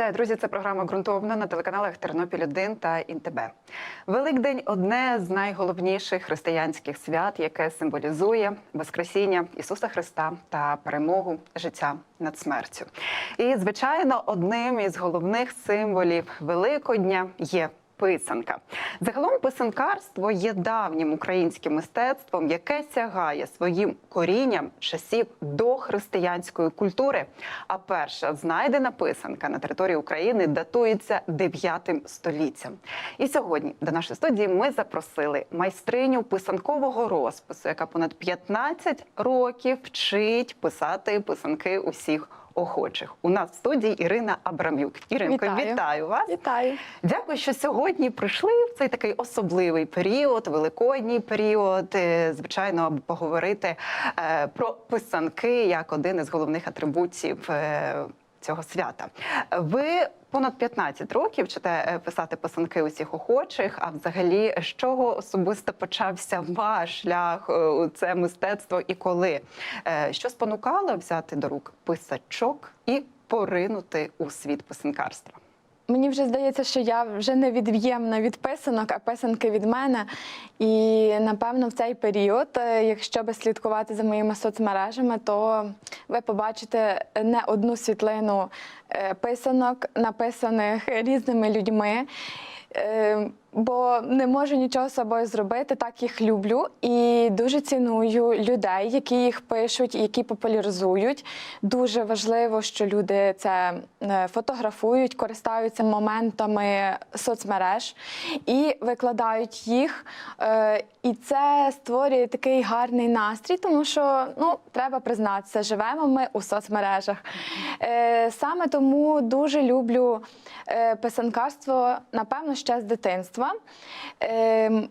Вітаю, друзі! Це програма ґрунтовна на телеканалах Тернопіль 1 та ІНТБ. Великдень одне з найголовніших християнських свят, яке символізує Воскресіння Ісуса Христа та перемогу життя над смертю. І, звичайно, одним із головних символів Великодня є. Писанка загалом писанкарство є давнім українським мистецтвом, яке сягає своїм корінням часів до християнської культури. А перша знайдена писанка на території України датується 9 століттям. І сьогодні до нашої студії ми запросили майстриню писанкового розпису, яка понад 15 років вчить писати писанки усіх охочих. У нас в студії Ірина Абрамюк. Іринко, Вітаю. вітаю вас. Вітаю. Дякую, що сьогодні прийшли в цей такий особливий період, великодній період. е, Звичайно, аби поговорити е, про писанки як один із головних атрибутів. Цього свята ви понад 15 років вчите е, писати писанки усіх охочих. А взагалі, з чого особисто почався ваш шлях е, у це мистецтво і коли? Е, Що спонукало взяти до рук писачок і поринути у світ писанкарства? Мені вже здається, що я вже не від'ємна від писанок, а писанки від мене. І напевно в цей період, е, якщо би слідкувати за моїми соцмережами, то ви побачите не одну світлину е, писанок, написаних різними людьми. Бо не можу нічого з собою зробити, так їх люблю і дуже ціную людей, які їх пишуть, які популяризують. Дуже важливо, що люди це е, фотографують, користаються моментами соцмереж і викладають їх. Е, І це створює такий гарний настрій, тому що ну треба признатися, живемо ми у соцмережах. Е, Саме тому дуже люблю писанкарство, напевно, ще з дитинства. Ем,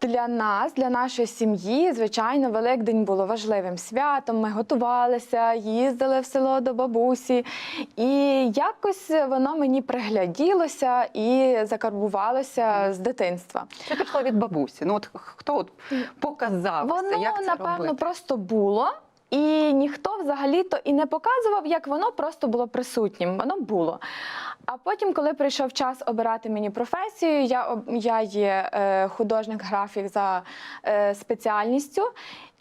Для нас, для нашої сім'ї, звичайно, Великдень було важливим святом. Ми готувалися, їздили в село до бабусі, і якось воно мені пригляділося і закарбувалося з дитинства. Це пішло від бабусі. Ну от хто от показав Воно, це, як це напевно, робити? просто було. І ніхто взагалі-то і не показував, як воно просто було присутнім. Воно було. А потім, коли прийшов час обирати мені професію, я, я є е, художник-графік за е, спеціальністю.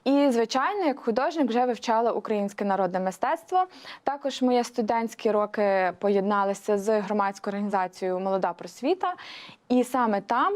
І, звичайно, як художник вже вивчала українське народне мистецтво. Також мої студентські роки поєдналися з громадською організацією Молода просвіта. І саме там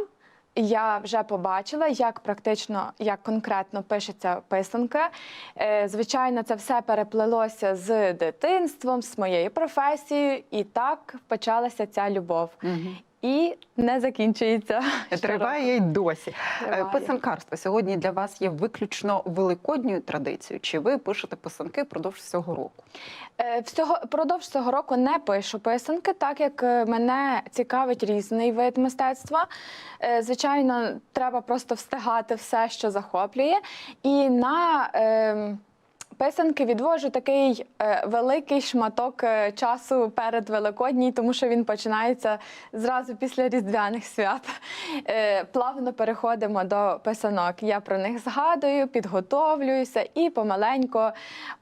я вже побачила, як практично, як конкретно пишеться писанка. Е, Звичайно, це все переплелося з дитинством, з моєю професією, і так почалася ця любов. Мгм. І не закінчується. Триває й досі. Е, Триває. Писанкарство сьогодні для вас є виключно великодньою традицією. Чи ви пишете писанки впродовж всього року? Е, Всього продовж цього року не пишу писанки, так як е, мене цікавить різний вид мистецтва. Звичайно, треба просто встигати все, що захоплює. І на е, писанки відвожу такий е, великий шматок е, часу перед Великодній, тому що він починається зразу після Різдвяних свят. Е, плавно переходимо до писанок. Я про них згадую, підготовлююся і помаленько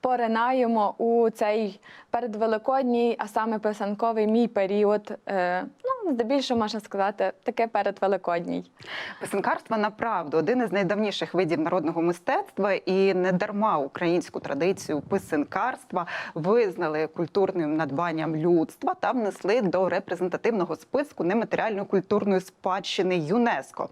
поринаємо у цей передвеликодній, а саме писанковий мій період. Е, ну, здебільшого можна сказати, таке передвеликодній. Писанкарство направду один із найдавніших видів народного мистецтва, і не дарма українську традицію писанкарства визнали культурним надбанням людства та внесли до репрезентативного списку нематеріальної культурної спадщини ЮНЕСКО.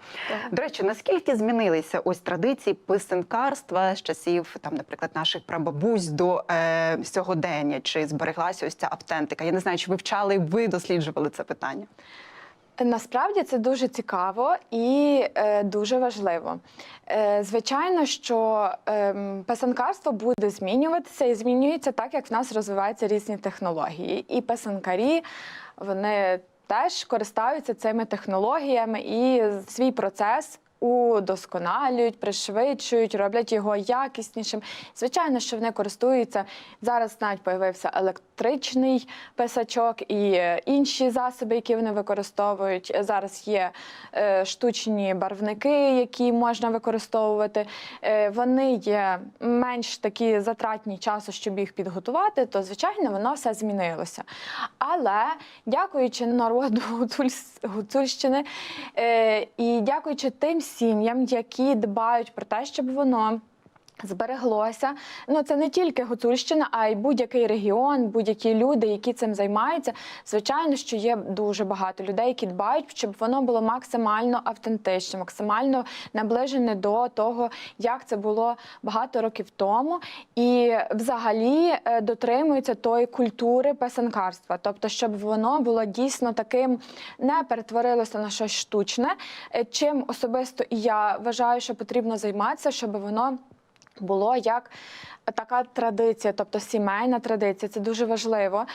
До речі, наскільки змінилися ось традиції писанкарства з часів, там, наприклад, наших прабабусь до е, сьогодення? Чи збереглася ось ця автентика? Я не знаю, чи вивчали ви досліджували це питання? Насправді це дуже цікаво і е, дуже важливо. Е, звичайно, що е, писанкарство буде змінюватися і змінюється так, як в нас розвиваються різні технології. І писанкарі вони теж користаються цими технологіями і свій процес удосконалюють, пришвидшують, роблять його якіснішим. Звичайно, що вони користуються зараз. Навіть появився електричний писачок і е, інші засоби, які вони використовують. Зараз є е, штучні барвники, які можна використовувати. Е, Вони є менш такі затратні часу, щоб їх підготувати, то звичайно воно все змінилося. Але дякуючи народу Гуцульщини і дякуючи тим сім'ям, які дбають про те, щоб воно. Збереглося. Ну це не тільки Гуцульщина, а й будь-який регіон, будь-які люди, які цим займаються. Звичайно, що є дуже багато людей, які дбають, щоб воно було максимально автентичне, максимально наближене до того, як це було багато років тому, і взагалі е, дотримуються тої культури писанкарства, тобто, щоб воно було дійсно таким, не перетворилося на щось штучне. е, Чим особисто і я вважаю, що потрібно займатися, щоб воно було як така традиція, тобто сімейна традиція, це дуже важливо,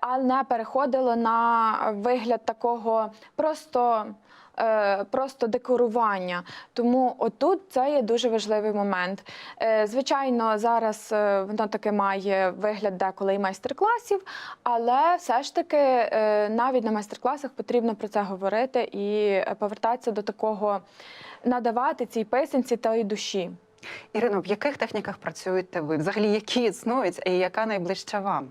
а не переходило на вигляд такого просто. е, Просто декорування, тому отут це є дуже важливий момент. Е, Звичайно, зараз е, воно таки має вигляд деколи і майстер-класів, але все ж таки навіть на майстер-класах потрібно про це говорити і повертатися до такого, надавати цій писанці тої душі. Ірино, в яких техніках працюєте ви? Взагалі, які існують і яка найближча вам?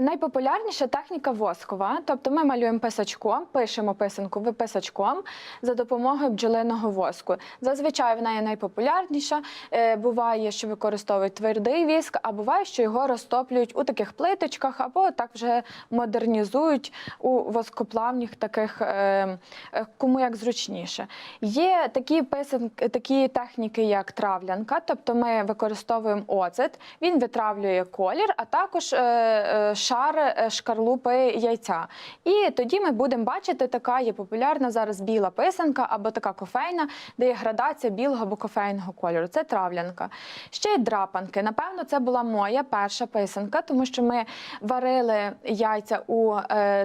Найпопулярніша техніка воскова, тобто ми малюємо писачком, пишемо писанку виписачком за допомогою бджолиного воску. Зазвичай вона є найпопулярніша. Е, Буває, що використовують твердий віск, а буває, що його розтоплюють у таких плиточках або так вже модернізують у воскоплавних таких, е, е, кому як зручніше. Є такі писанки, такі техніки, як травлянка, тобто ми використовуємо оцет, він витравлює колір, а також е, е, шар е, шкарлупи яйця. І тоді ми будемо бачити, така є популярна зараз біла писанка або така кофейна, де є градація білого або кофейного кольору. Це травлянка. Ще й драпанки. Напевно, це була моя перша писанка, тому що ми варили яйця у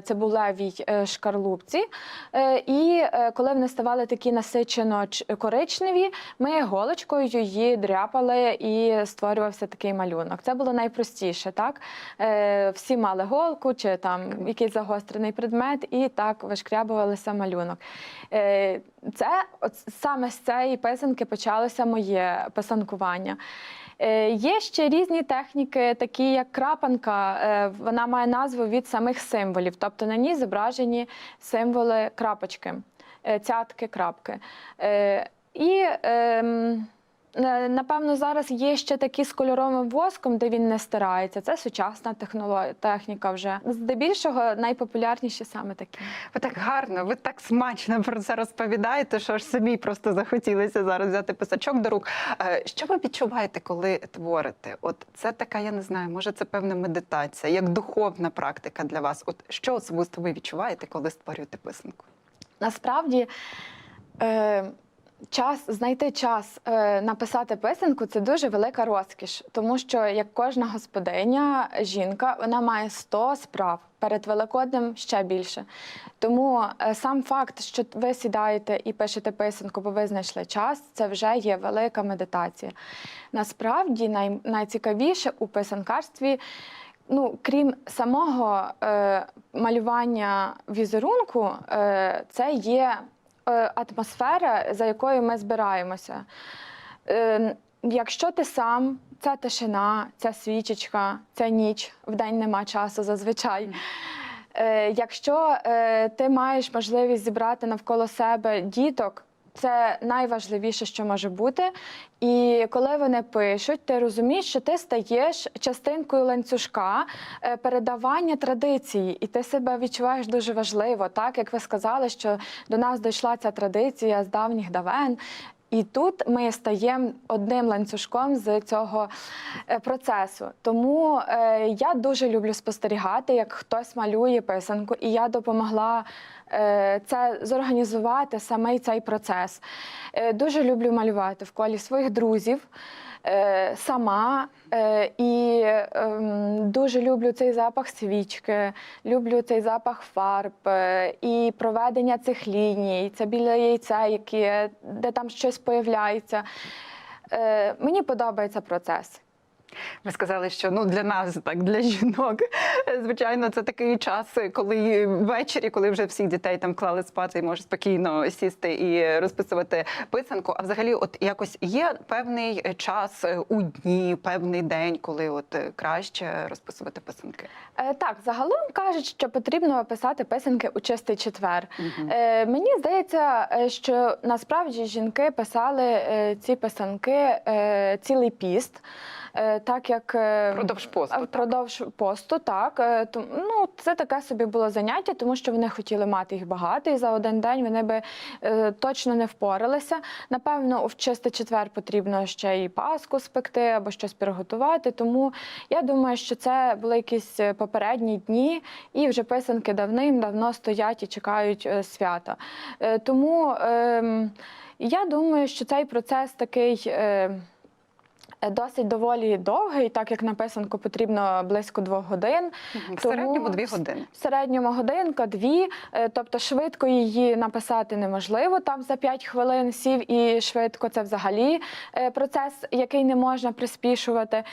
цибулевій шкарлупці. І коли вони ставали такі насичено коричневі, ми голочкою її дряпали і створювався такий малюнок. Це було найпростіше, так? Е, всі мали голку чи там якийсь загострений предмет, і так вишкрябувалися малюнок. Е, це от саме з цієї писанки почалося моє писанкування. Е, Є ще різні техніки, такі як крапанка. Е, Вона має назву від самих символів, тобто на ній зображені символи крапочки, е, цятки, крапки. І е, напевно зараз є ще такі з кольоровим воском, де він не стирається. Це сучасна технологія, техніка вже. Здебільшого найпопулярніші саме такі. Ви так гарно, ви так смачно про це розповідаєте, що ж самі просто захотілося зараз взяти писачок до рук. Е, Що ви відчуваєте, коли творите? От це така, я не знаю, може це певна медитація, як духовна практика для вас. От що особисто ви відчуваєте, коли створюєте писанку? Насправді е, час, знайти час е, написати писанку це дуже велика розкіш, тому що як кожна господиня, жінка, вона має 100 справ. Перед Великоднем ще більше. Тому е, сам факт, що ви сідаєте і пишете писанку, бо ви знайшли час, це вже є велика медитація. Насправді най, найцікавіше у писанкарстві Ну, крім самого е, малювання візерунку, е, це є атмосфера, за якою ми збираємося. Е, якщо ти сам, ця тишина, ця свічечка, ця ніч, в день нема часу зазвичай. Е, якщо е, ти маєш можливість зібрати навколо себе діток, це найважливіше, що може бути. І коли вони пишуть, ти розумієш, що ти стаєш частинкою ланцюжка е, передавання традиції, і ти себе відчуваєш дуже важливо, так як ви сказали, що до нас дійшла ця традиція з давніх давен. І тут ми стаємо одним ланцюжком з цього е, процесу. Тому е, я дуже люблю спостерігати, як хтось малює писанку, і я допомогла е, це зорганізувати саме цей процес. Дуже люблю малювати в колі своїх друзів. Е, сама е, і ем, дуже люблю цей запах свічки, люблю цей запах фарб е, і проведення цих ліній. Це біля яйця, які, де там щось появляється. Е, мені подобається процес. Ви сказали, що ну для нас, так для жінок, е, звичайно, це такий час, коли ввечері, коли вже всіх дітей там клали спати, і може спокійно сісти і розписувати писанку. А взагалі, от якось є певний час е, у дні, певний день, коли от е, краще розписувати писанки. Е, Так, загалом кажуть, що потрібно писати писанки у чистий четвер. Мгм. Е, мені здається, що насправді жінки писали ці писанки е, цілий піст. Е, Так як е, Продовж посту, а, так. впродовж посту, так е, ну це таке собі було заняття, тому що вони хотіли мати їх багато, і за один день вони би е, точно не впоралися. Напевно, в чистий четвер потрібно ще і паску спекти або щось приготувати. Тому я думаю, що це були якісь е, попередні дні, і вже писанки давним-давно стоять і чекають е, свята. Е, тому ем, я думаю, що цей процес такий. Е, Досить доволі довгий, так як на писанку потрібно близько двох годин. В Тому середньому дві години. В середньому годинка, дві. Е, Тобто швидко її написати неможливо. Там за 5 хвилин сів і швидко це взагалі е, процес, який не можна приспішувати.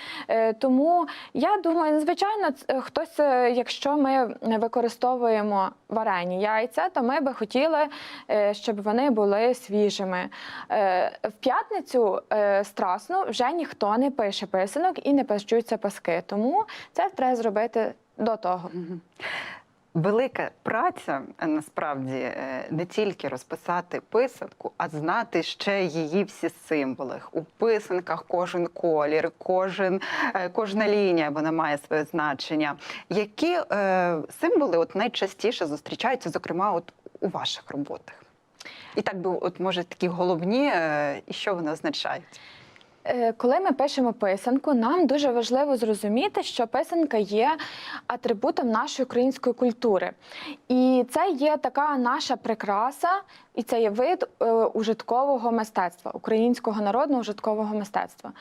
Тому я думаю, звичайно, хтось, якщо ми використовуємо варені яйця, то ми би хотіли, щоб вони були свіжими. В п'ятницю страсну вже ніхто не пише писанок і не печуться паски. Тому це треба зробити до того. Велика праця е, насправді е, не тільки розписати писанку, а знати ще її всі символи. У писанках кожен колір, кожен, е, кожна лінія вона має своє значення. Які е, символи от найчастіше зустрічаються, зокрема, от у ваших роботах? І так би, от може, такі головні, і що вони означають? Е, Коли ми пишемо писанку, нам дуже важливо зрозуміти, що писанка є атрибутом нашої української культури. І це є така наша прикраса, і це є вид е, ужиткового мистецтва, українського народного ужиткового мистецтва.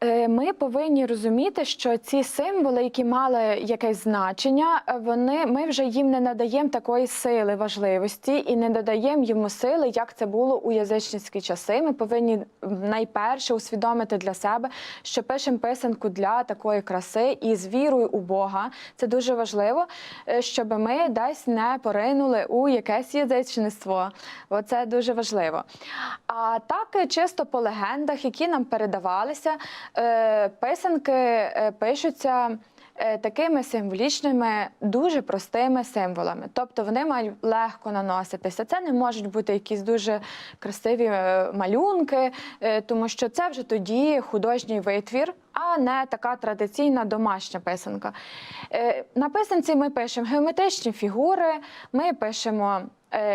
Е, Ми повинні розуміти, що ці символи, які мали якесь значення, е, вони ми вже їм не надаємо такої сили важливості і не додаємо йому сили, як це було у язичницькі часи. Ми повинні найперше усвідомити для себе, що пишемо писанку для такої краси і з вірою у Бога. Це дуже важливо, е, щоб ми десь не поринули у якесь язичництво. Оце дуже важливо. А так, чисто по легендах, які нам передавалися, писанки е, пишуться. е, Такими символічними, дуже простими символами. Тобто вони мають легко наноситися. Це не можуть бути якісь дуже красиві е, малюнки, е, тому що це вже тоді художній витвір, а не така традиційна домашня писанка. Е, На писанці ми пишемо геометричні фігури, ми пишемо е,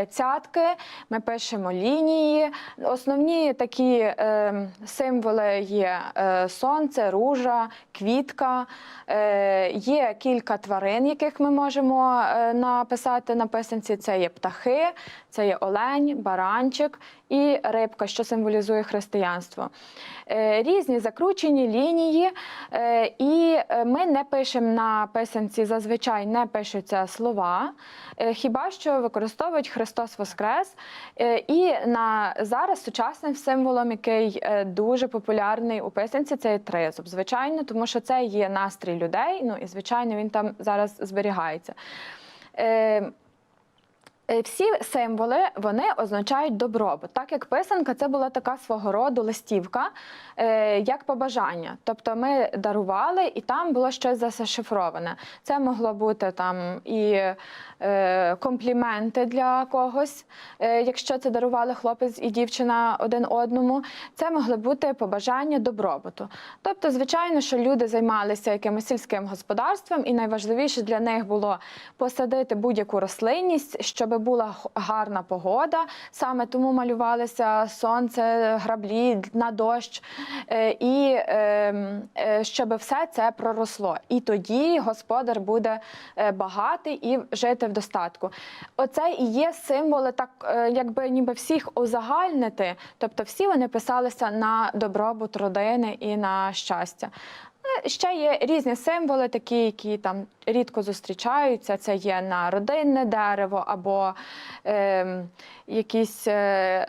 цятки, ми пишемо лінії. Основні такі е, символи є е, сонце, ружа, квітка. Е, є кілька тварин, яких ми можемо е, написати на писанці. Це є птахи, це є олень, баранчик і рибка, що символізує християнство. Е, різні закручені лінії, е, і е, ми не пишемо на писанці, зазвичай не пишуться слова, хіба що використовують Христос Воскрес. І на зараз сучасним символом, який дуже популярний у писанці, це є тризуб. Звичайно, тому що це є настрій людей. Ну і звичайно, він там зараз зберігається. Е, Всі символи вони означають добробут. Так як писанка, це була така свого роду листівка, е, як побажання. Тобто ми дарували, і там було щось зашифроване. Це могло бути там і е, компліменти для когось, якщо це дарували хлопець і дівчина один одному. Це могли бути побажання добробуту. Тобто, звичайно, що люди займалися якимось сільським господарством, і найважливіше для них було посадити будь-яку рослинність, щоб була гарна погода, саме тому малювалися сонце, граблі на дощ, е, і ем, е, щоб все це проросло. І тоді господар буде е, багатий і жити в достатку. Оце і є символи, так якби ніби всіх узагальнити. Тобто всі вони писалися на добробут родини і на щастя. Е, Ще є різні символи, такі, які там рідко зустрічаються. Це є на родинне дерево або е, якісь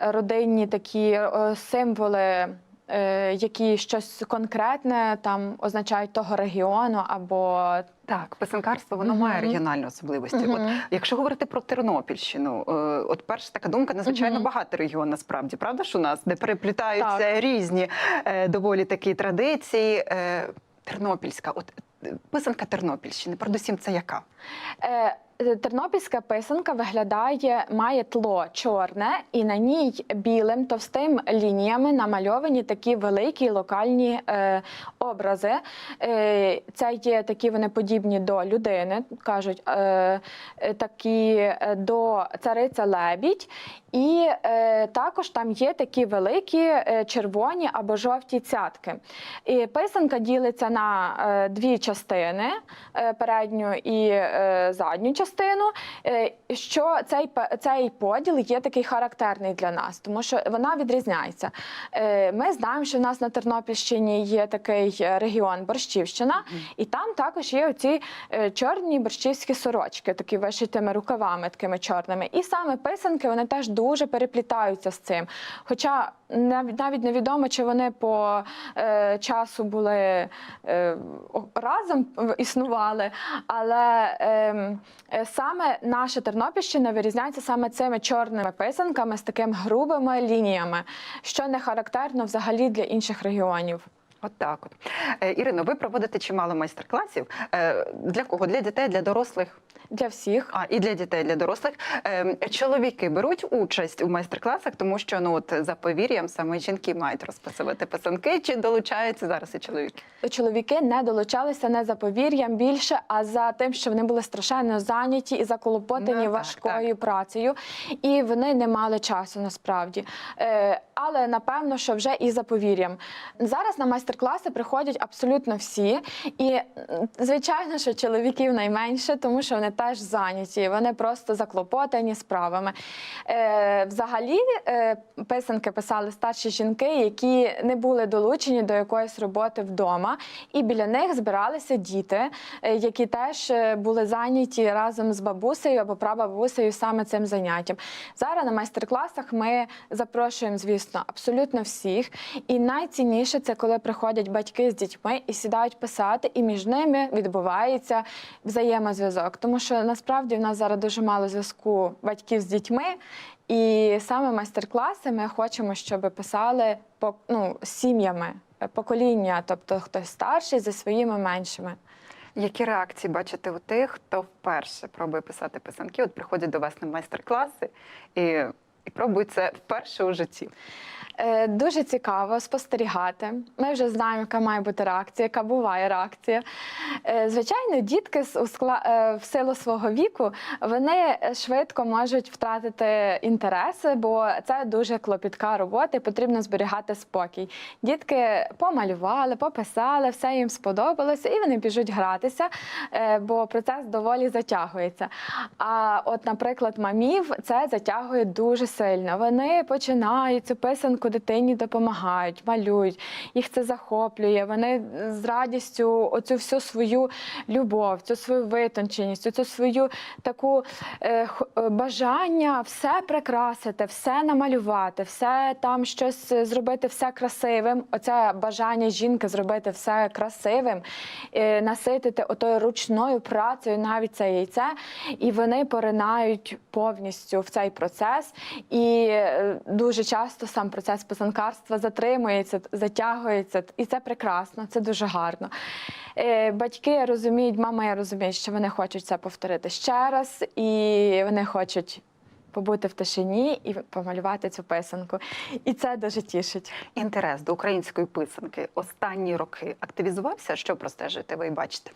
родинні такі е, символи. е, Які щось конкретне там означають того регіону, або Так, писанкарство воно Мгм. має регіональні особливості. От якщо говорити про Тернопільщину, е, от перша така думка, надзвичайно Мгм. багатий регіон насправді, правда ж у нас, де переплітаються Так. різні е, доволі такі традиції. Тернопільська, от е, писанка Тернопільщини, передусім це яка? Е, Тернопільська писанка виглядає, має тло чорне, і на ній білим товстим лініями намальовані такі великі локальні е, образи. Е, це є такі вони подібні до людини, кажуть, е, е, такі е, до цариця лебідь. І е, також там є такі великі е, червоні або жовті цятки. І писанка ділиться на е, дві частини: е, передню і е, задню частину. Е, що цей, цей поділ є такий характерний для нас, тому що вона відрізняється. Е, ми знаємо, що в нас на Тернопільщині є такий е, регіон Борщівщина, і там також є оці чорні борщівські сорочки, такі вишитими рукавами, такими чорними. І саме писанки вони теж дуже переплітаються з цим. Хоча навіть невідомо, чи вони по е, часу були е, разом існували, але ем, е, саме наша Тернопільщина вирізняється саме цими чорними писанками з такими грубими лініями, що не характерно взагалі для інших регіонів. От так от. Е, Ірино, ви проводите чимало майстер-класів. Е, Для кого? Для дітей, для дорослих? Для всіх А і для дітей, для дорослих Ем, чоловіки беруть участь у майстер-класах, тому що ну от за повір'ям саме жінки мають розписувати писанки, чи долучаються зараз і чоловіки? чоловіки не долучалися не за повір'ям більше, а за тим, що вони були страшенно зайняті і заколопотані Ну, так, важкою працею, і вони не мали часу насправді. Е, але напевно, що вже і за повір'ям. Зараз на майстер-класи приходять абсолютно всі, і звичайно, що чоловіків найменше, тому що вони теж зайняті, вони просто заклопотані справами. Е, взагалі, е, писанки писали старші жінки, які не були долучені до якоїсь роботи вдома, і біля них збиралися діти, е, які теж е, були зайняті разом з бабусею або прабабусею саме цим заняттям. Зараз на майстер-класах ми запрошуємо, звісно, абсолютно всіх. І найцінніше це коли приходять батьки з дітьми і сідають писати, і між ними відбувається взаємозв'язок. Тому що насправді в нас зараз дуже мало зв'язку батьків з дітьми. І саме майстер-класи ми хочемо, щоб писали по ну, сім'ями е, покоління, тобто хтось старший зі своїми меншими. Які реакції бачите у тих, хто вперше пробує писати писанки? От приходять до вас на майстер-класи і, і пробують це вперше у житті. Е, Дуже цікаво спостерігати. Ми вже знаємо, яка має бути реакція, яка буває реакція. Е, Звичайно, дітки е, в силу свого віку вони швидко можуть втратити інтереси, бо це дуже клопітка робота, і потрібно зберігати спокій. Дітки помалювали, пописали, все їм сподобалося, і вони біжуть гратися, бо процес доволі затягується. А от, наприклад, мамів це затягує дуже сильно. Вони починають цю писанку дитині допомагають, малюють, їх це захоплює. Вони з радістю оцю всю свою любов, цю свою витонченість, цю свою таку е, е, бажання все прикрасити, все намалювати, все там щось е, зробити, все красивим. Оце бажання жінки зробити все красивим, е, наситити отою ручною працею навіть це яйце, і вони поринають повністю в цей процес. І е, дуже часто сам процес писанкарства затримується, затягується, і це прекрасно, це дуже гарно. Е, Батьки розуміють, мама я розуміє, що вони хочуть це повторити ще раз, і вони хочуть. Побути в тишині і помалювати цю писанку, і це дуже тішить. Інтерес до української писанки останні роки активізувався. Що простежите ви бачите?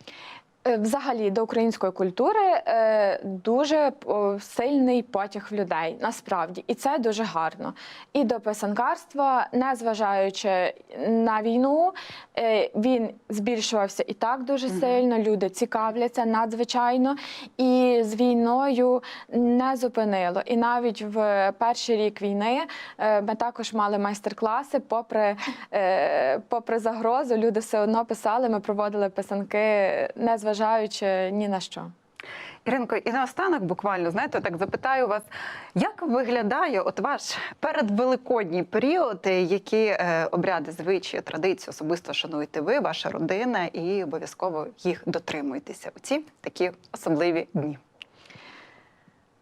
Е, Взагалі до української культури е, дуже сильний потяг в людей, насправді, і це дуже гарно. І до писанкарства, незважаючи на війну, е, він збільшувався і так дуже сильно. Люди цікавляться надзвичайно, і з війною не зупинило. І навіть в перший рік війни ми також мали майстер-класи, попри, попри загрозу, люди все одно писали. Ми проводили писанки, незважаючи ні на що. Іринко, і наостанок буквально знаєте, так запитаю вас, як виглядає от ваш передвеликодній період, які е, обряди, звичаї, традиції особисто шануєте ви, ваша родина, і обов'язково їх дотримуєтеся у ці такі особливі дні.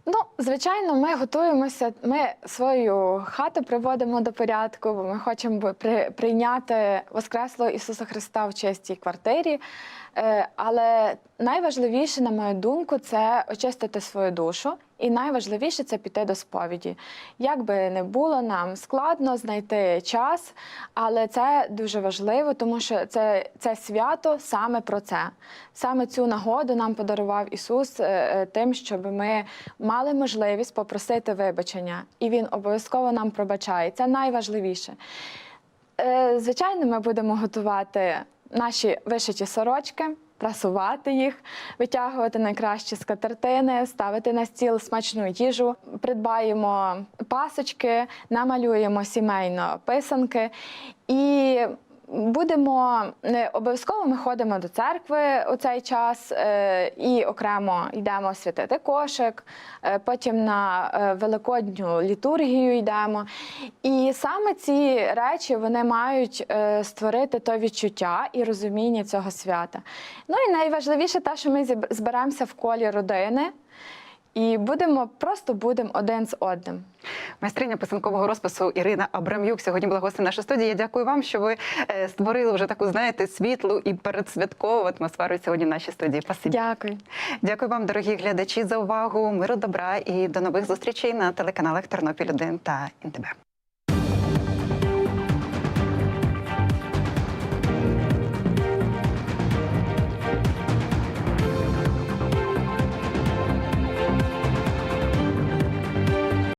Ну, звичайно, ми готуємося. Ми свою хату приводимо до порядку, бо ми хочемо прийняти Воскреслого Ісуса Христа в чистій квартирі. Е, але найважливіше, на мою думку, це очистити свою душу. І найважливіше це піти до сповіді. Як би не було нам складно знайти час, але це дуже важливо, тому що це, це свято саме про це. Саме цю нагоду нам подарував Ісус е, е, тим, щоб ми мали можливість попросити вибачення, і Він обов'язково нам пробачає. Це найважливіше. Звичайно, ми будемо готувати наші вишиті сорочки, прасувати їх, витягувати найкращі скатертини, ставити на стіл смачну їжу, придбаємо пасочки, намалюємо сімейно писанки і. Будемо не обов'язково ми ходимо до церкви у цей час е, і окремо йдемо святити кошик, е, потім на е, великодню літургію йдемо. І саме ці речі вони мають створити то відчуття і розуміння цього свята. Ну і найважливіше те, що ми зберемося в колі родини і будемо просто будемо один з одним. Майстриня писанкового розпису Ірина Абрам'юк сьогодні була гостем нашої студії. Я дякую вам, що ви е, створили вже таку, знаєте, світлу і передсвяткову атмосферу сьогодні в нашій студії. Спасибі. Дякую. Дякую вам, дорогі глядачі, за увагу. Миру добра і до нових зустрічей на телеканалах Тернопіль 1 та ІНТБ.